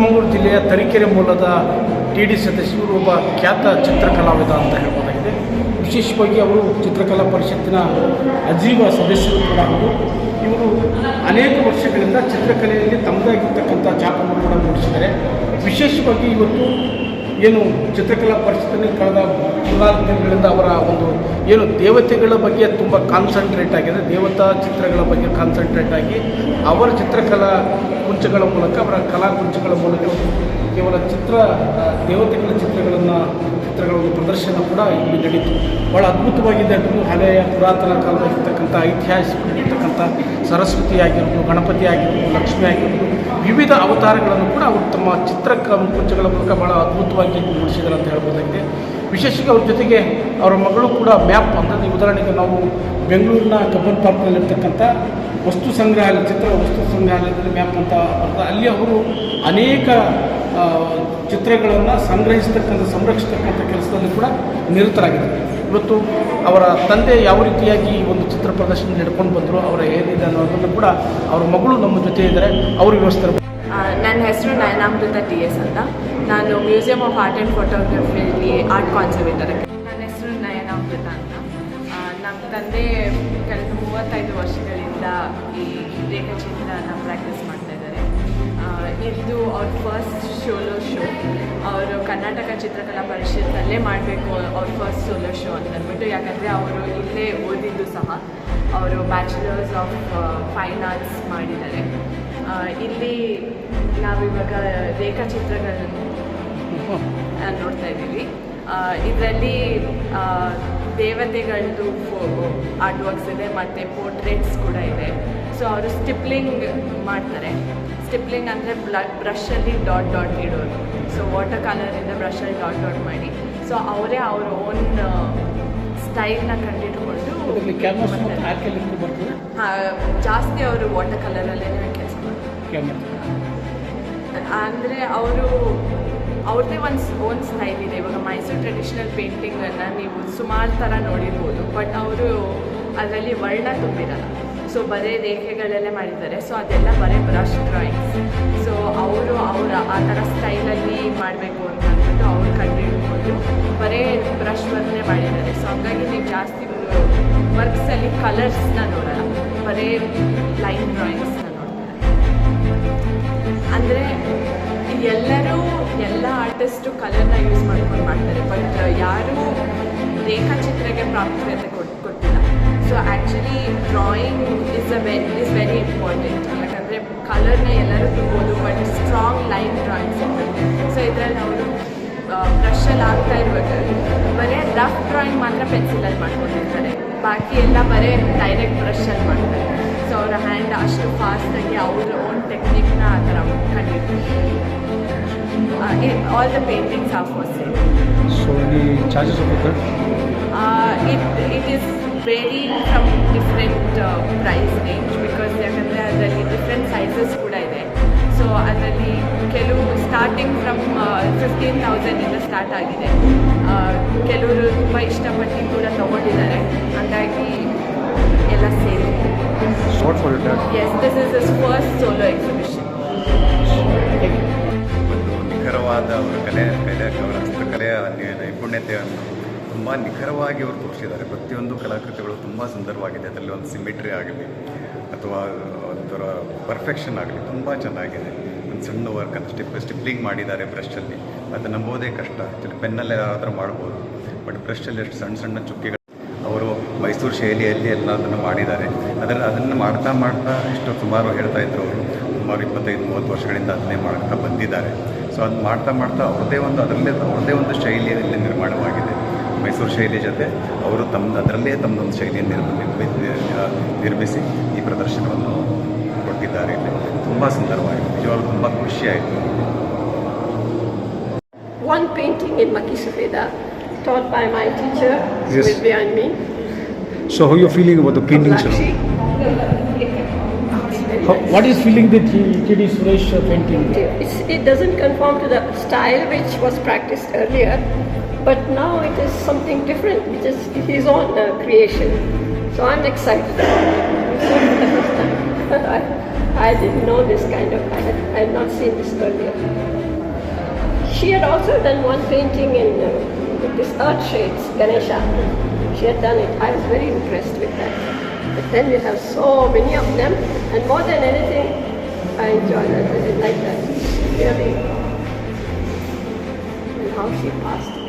ಚಿಕ್ಕಮಗಳೂರು ಜಿಲ್ಲೆಯ ತರೀಕೆರೆ ಮೂಲದ T D ಸದಸ್ಯರು ಒಬ್ಬ ಖ್ಯಾತ ಚಿತ್ರಕಲಾವಿದ ಅಂತ ಹೇಳ್ಬೋದಾಗಿದೆ. ವಿಶೇಷವಾಗಿ ಅವರು ಚಿತ್ರಕಲಾ ಪರಿಷತ್ತಿನ ಅಜೀವ ಸದಸ್ಯರು ಕೂಡ ಹೌದು ಇವರು ಅನೇಕ ವರ್ಷಗಳಿಂದ ಚಿತ್ರಕಲೆಯಲ್ಲಿ ತಮ್ಮದಾಗಿರ್ತಕ್ಕಂಥ ಛಾಪನ್ನು ಕೂಡ ಮೂಡಿಸಿದ್ದಾರೆ ವಿಶೇಷವಾಗಿ ಇವತ್ತು ಏನು ಚಿತ್ರಕಲಾ ಪರಿಷತ್ತಿನಲ್ಲಿ ಕಳೆದ ಮೂರ್ನಾಲ್ಕು ದಿನಗಳಿಂದ ಅವರ ಒಂದು ಏನು ದೇವತೆಗಳ ಬಗ್ಗೆ ತುಂಬ ಕಾನ್ಸಂಟ್ರೇಟ್ ಆಗಿದೆ. ದೇವತಾ ಚಿತ್ರಗಳ ಬಗ್ಗೆ ಕಾನ್ಸಂಟ್ರೇಟ್ ಆಗಿ ಅವರ ಚಿತ್ರಕಲಾ ಕುಂಚಗಳ ಮೂಲಕ, ಅವರ ಕಲಾ ಕುಂಚಗಳ ಮೂಲಕ ಕೇವಲ ಚಿತ್ರ ದೇವತೆಗಳ ಚಿತ್ರಗಳನ್ನು ಚಿತ್ರಗಳ ಒಂದು ಪ್ರದರ್ಶನ ಕೂಡ ಇಲ್ಲಿ ನಡೀತು. ಭಾಳ ಅದ್ಭುತವಾಗಿದೆ. ಅದು ಹಳೆಯ ಪುರಾತನ ಕಾಲದಲ್ಲಿರ್ತಕ್ಕಂಥ ಐತಿಹಾಸಿಕವಾಗಿರ್ತಕ್ಕಂಥ ಸರಸ್ವತಿ ಆಗಿರ್ಬೋದು ಗಣಪತಿ ಆಗಿರ್ಬೋದು ಲಕ್ಷ್ಮಿ ಆಗಿರ್ಬೋದು ವಿವಿಧ ಅವತಾರಗಳನ್ನು ಕೂಡ ಅವರು ತಮ್ಮ ಚಿತ್ರ ಕುಂಚಗಳ ಮೂಲಕ ಭಾಳ ಅದ್ಭುತವಾಗಿ ಮೂಡಿಸಿದ್ದಾರೆ ಅಂತ ಹೇಳ್ಬೋದಾಗಿದೆ. ವಿಶೇಷವಾಗಿ ಅವ್ರ ಜೊತೆಗೆ ಅವರ ಮಗಳು ಕೂಡ ಮ್ಯಾಪ್ ಅಂದರೆ ಉದಾಹರಣೆಗೆ ನಾವು ಬೆಂಗಳೂರಿನ ಕಬ್ಬನ್ ಪಾರ್ಕ್ನಲ್ಲಿರ್ತಕ್ಕಂಥ ವಸ್ತು ಸಂಗ್ರಹಾಲಯ, ಚಿತ್ರ ವಸ್ತು ಸಂಗ್ರಹಾಲಯದಲ್ಲಿ ಮ್ಯಾಪ್ ಅಂತ ಅಲ್ಲಿ ಅವರು ಅನೇಕ ಚಿತ್ರಗಳನ್ನು ಸಂಗ್ರಹಿಸ್ತಕ್ಕಂಥ, ಸಂರಕ್ಷಿಸ್ತಕ್ಕಂಥ ಕೆಲಸದಲ್ಲಿ ಕೂಡ ನಿರತರಾಗಿದ್ದಾರೆ. ಇವತ್ತು ಅವರ ತಂದೆ ಯಾವ ರೀತಿಯಾಗಿ ಈ ಒಂದು ಚಿತ್ರ ಪ್ರದರ್ಶನ ನಡ್ಕೊಂಡು ಬಂದರು ಅವರ ಏನಿದೆ ಅನ್ನೋದನ್ನು ಕೂಡ ಅವರ ಮಗಳು ನಮ್ಮ ಜೊತೆ ಇದ್ದಾರೆ. ಅವರು ಆ, ನನ್ನ ಹೆಸರು ನಯನಾಮೃತ ಟಿ ಎಸ್ ಅಂತ. ನಾನು ಮ್ಯೂಸಿಯಂ ಆಫ್ ಆರ್ಟ್ ಆ್ಯಂಡ್ ಫೋಟೋಗ್ರಫಿಯಲ್ಲಿ ಆರ್ಟ್ ಕಾನ್ಸರ್ವೇಟರ್ ನನ್ನ ಹೆಸರು ನಯನಾಮೃತ ಅಂತ. ನಮ್ಮ ತಂದೆ ಕಳೆದ ಮೂವತ್ತೈದು ವರ್ಷಗಳಿಂದ ಈ ರೇಖಾಚಿತ್ರನ ಪ್ರಾಕ್ಟೀಸ್ ಮಾಡ್ತಾರೆ ಇದು ಅವ್ರ ಫಸ್ಟ್ ಶೋಲೋ ಶೋ ಅವರು ಕರ್ನಾಟಕ ಚಿತ್ರಕಲಾ ಪರಿಷತ್ತಲ್ಲೇ ಮಾಡಬೇಕು ಅವ್ರ ಫಸ್ಟ್ ಸೋಲೋ ಶೋ ಅಂತ ಅಂದ್ಬಿಟ್ಟು. ಯಾಕಂದರೆ ಅವರು ಇಲ್ಲೇ ಓದಿದ್ದು ಸಹ. ಅವರು ಬ್ಯಾಚುಲರ್ಸ್ ಆಫ್ ಫೈನ್ ಆರ್ಟ್ಸ್ ಮಾಡಿದ್ದಾರೆ. ಇಲ್ಲಿ ನಾವಿವಾಗ ರೇಖಾಚಿತ್ರಗಳನ್ನು ನೋಡ್ತಾ ಇದ್ದೀವಿ. ಇದರಲ್ಲಿ ದೇವತೆಗಳದ್ದು ಆರ್ಟ್ ವರ್ಕ್ಸ್ ಇದೆ ಮತ್ತು ಪೋರ್ಟ್ರೇಟ್ಸ್ ಕೂಡ ಇದೆ. ಸೊ ಅವರು ಸ್ಟಿಪ್ಲಿಂಗ್ ಮಾಡ್ತಾರೆ. ಸ್ಟಿಪ್ಲಿಂಗ್ ಅಂದರೆ ಬ್ರಷಲ್ಲಿ ಡಾಟ್ ಡಾಟ್ ಇಡೋದು. ಸೊ ವಾಟರ್ ಕಲರಿಂದ ಬ್ರಷಲ್ಲಿ ಡಾಟ್ ಡಾಟ್ ಮಾಡಿ. ಸೊ ಅವರೇ ಅವ್ರ ಓನ್ ಸ್ಟೈಲ್ನ ಕಂಡಿಟ್ಕೊಂಡು ಹಾಂ ಜಾಸ್ತಿ ಅವರು ವಾಟರ್ ಕಲರಲ್ಲೇ ಕೆಲಸ ಮಾಡ್ತಾರೆ. ಅಂದರೆ ಅವರು ಅವ್ರದ್ದೇ ಒಂದು ಓನ್ ಸ್ಟೈಲ್ ಇದೆ. ಇವಾಗ ಮೈಸೂರು ಟ್ರೆಡಿಷ್ನಲ್ ಪೇಂಟಿಂಗನ್ನು ನೀವು ಸುಮಾರು ಥರ ನೋಡಿರ್ಬೋದು. ಬಟ್ ಅವರು ಅದರಲ್ಲಿ ವರ್ಣ ತುಂಬಿರಲ್ಲ. ಸೊ ಬರೇ ರೇಖೆಗಳಲ್ಲೇ ಮಾಡಿದ್ದಾರೆ. ಸೊ ಅದೆಲ್ಲ ಬರೀ ಬ್ರಷ್ ಡ್ರಾಯಿಂಗ್ಸ್ ಸೊ ಅವರು ಅವರ ಆ ಥರ ಸ್ಟೈಲಲ್ಲಿ ಮಾಡಬೇಕು ಅಂತ ಅಂದ್ಬಿಟ್ಟು ಅವ್ರು ಕಂಡುಹಿಡ್ಕೊಂಡು ಬರೀ ಬ್ರಷ್ ಬಂದೇ ಮಾಡಿದ್ದಾರೆ. ಸೊ ಹಂಗಾಗಿ ನೀವು ಜಾಸ್ತಿ ವರ್ಕ್ಸಲ್ಲಿ ಕಲರ್ಸ್ನ ನೋಡೋಲ್ಲ. ಬರೀ ಲೈನ್ ಡ್ರಾಯಿಂಗ್ಸ್ನ ನೋಡ್ತಾರೆ. ಅಂದರೆ ಎಲ್ಲರೂ ಎಲ್ಲ ಆರ್ಟಿಸ್ಟು ಕಲರ್ನ ಯೂಸ್ ಮಾಡ್ಕೊಂಡು ಮಾಡ್ತಾರೆ. ಬಟ್ ಯಾರೂ ರೇಖಾಚಿತ್ರಕ್ಕೆ ಪ್ರಾಮುಖ್ಯತೆ ಕೊಟ್ಟು ಕೊಟ್ಟಿಲ್ಲ. So actually drawing is a very is very important ಯಾಕಂದರೆ ಕಲರ್ನ ಎಲ್ಲರೂ ತುಂಬೋದು ಬಟ್ ಸ್ಟ್ರಾಂಗ್ ಲೈನ್ ಡ್ರಾಯಿಂಗ್ಸ್ ಇರ್ತದೆ. ಸೊ ಇದರಲ್ಲಿ ಅವರು ಬ್ರಷಲ್ಲಿ ಆಗ್ತಾ ಇರುವಾಗ ಬರೀ ರಫ್ ಡ್ರಾಯಿಂಗ್ ಮಾತ್ರ ಪೆನ್ಸಿಲಲ್ಲಿ ಮಾಡ್ಕೊಂಡಿರ್ತಾರೆ. ಬಾಕಿ ಎಲ್ಲ ಬರೀ ಡೈರೆಕ್ಟ್ ಬ್ರಷಲ್ಲಿ ಮಾಡ್ತಾರೆ. ಸೊ ಅವರ ಹ್ಯಾಂಡ್ ಅಷ್ಟು ಫಾಸ್ಟಾಗಿ ಅವ್ರ ಓನ್ ಟೆಕ್ನಿಕ್ನ ಆ ಥರ ಕಂಡಿಡ್ತಾರೆ all the paintings of same so charges it it is very from different price range because ಯಾಕಂದರೆ ಅದರಲ್ಲಿ ಡಿಫ್ರೆಂಟ್ ಸೈಜಸ್ ಕೂಡ ಇದೆ ಸೊ ಅದರಲ್ಲಿ ಕೆಲವು ಸ್ಟಾರ್ಟಿಂಗ್ ಫ್ರಮ್ ಫಿಫ್ಟೀನ್ ತೌಸಂಡಿಂದ ಸ್ಟಾರ್ಟ್ ಆಗಿದೆ ಕೆಲವರು ತುಂಬ ಇಷ್ಟಪಟ್ಟು ಕೂಡ ತೊಗೊಂಡಿದ್ದಾರೆ ಹಾಗಾಗಿ short for your dad. This is is first first exhibition ಒಂದು ನಿಖರವಾದ ಅವರ ಕಲೆ ಕಲೆ ಅವರ ಹಸ್ತಕಲೆಯ ನೈಪುಣ್ಯತೆಯನ್ನು ತುಂಬ ನಿಖರವಾಗಿ ಅವರು ತೋರಿಸಿದ್ದಾರೆ. ಪ್ರತಿಯೊಂದು ಕಲಾಕೃತಿಗಳು ತುಂಬ ಸುಂದರವಾಗಿದೆ. ಅದರಲ್ಲಿ ಒಂದು ಸಿಮೆಟ್ರಿ ಆಗಲಿ ಅಥವಾ ಒಂಥರ ಪರ್ಫೆಕ್ಷನ್ ಆಗಲಿ ತುಂಬ ಚೆನ್ನಾಗಿದೆ. ಒಂದು ಸಣ್ಣ ವರ್ಕ್ ಅಂತ ಸ್ಟಿಪ್ ಸ್ಟಿಪ್ಲಿಂಗ್ ಮಾಡಿದ್ದಾರೆ ಬ್ರಷಲ್ಲಿ ಅದು ನಂಬೋದೇ ಕಷ್ಟ. ಆ್ಯಕ್ಚುಲಿ ಪೆನ್ನಲ್ಲಿ ಯಾರಾದರೂ ಮಾಡ್ಬೋದು. ಬಟ್ ಬ್ರಷಲ್ಲಿ ಎಷ್ಟು ಸಣ್ಣ ಸಣ್ಣ ಚುಕ್ಕಿಗಳು ಮೈಸೂರು ಶೈಲಿಯಲ್ಲಿ ಎಲ್ಲ ಅದನ್ನು ಮಾಡಿದ್ದಾರೆ. ಅದರ ಅದನ್ನು ಮಾಡ್ತಾ ಮಾಡ್ತಾ ಇಷ್ಟು ಸುಮಾರು ಹೇಳ್ತಾ ಇದ್ದರು ಅವರು. ಸುಮಾರು ಇಪ್ಪತ್ತೈದು ಮೂವತ್ತು ವರ್ಷಗಳಿಂದ ಅದನ್ನೇ ಮಾಡ್ತಾ ಬಂದಿದ್ದಾರೆ. ಸೊ ಅದು ಮಾಡ್ತಾ ಮಾಡ್ತಾ ಅವ್ರದೇ ಒಂದು ಅದರಲ್ಲೇ ಅವ್ರದ್ದೇ ಒಂದು ಶೈಲಿಯಲ್ಲಿ ನಿರ್ಮಾಣವಾಗಿದೆ. ಮೈಸೂರು ಶೈಲಿ ಜೊತೆ ಅವರು ತಮ್ಮ ಅದರಲ್ಲೇ ತಮ್ಮದೊಂದು ಶೈಲಿಯನ್ನು ನಿರ್ಮ ನಿರ್ಮಿ- ನಿರ್ಮಿಸಿ ಈ ಪ್ರದರ್ಶನವನ್ನು ಕೊಟ್ಟಿದ್ದಾರೆ. ಇಲ್ಲಿ ತುಂಬ ಸುಂದರವಾಗಿದೆ. ನಿಜವಾಗ್ಲೂ ತುಂಬ ಖುಷಿಯಾಯಿತು one painting in Makisupeda, taught by my teacher Yes. is behind me. So how are you feeling about the painting, sir? How, what is feeling that he did his fresh uh, painting? It's, it doesn't conform to the style which was practiced earlier, but now it is something different, which is his own uh, creation. So I'm excited I, didn't know this kind of, I had, I had not seen this earlier. She had also done one painting in uh, this earth shades, Ganesha. She had done it. I was very impressed with that. But then we have so many of them, and more than anything, I enjoy that. I like that. Really. And how she passed.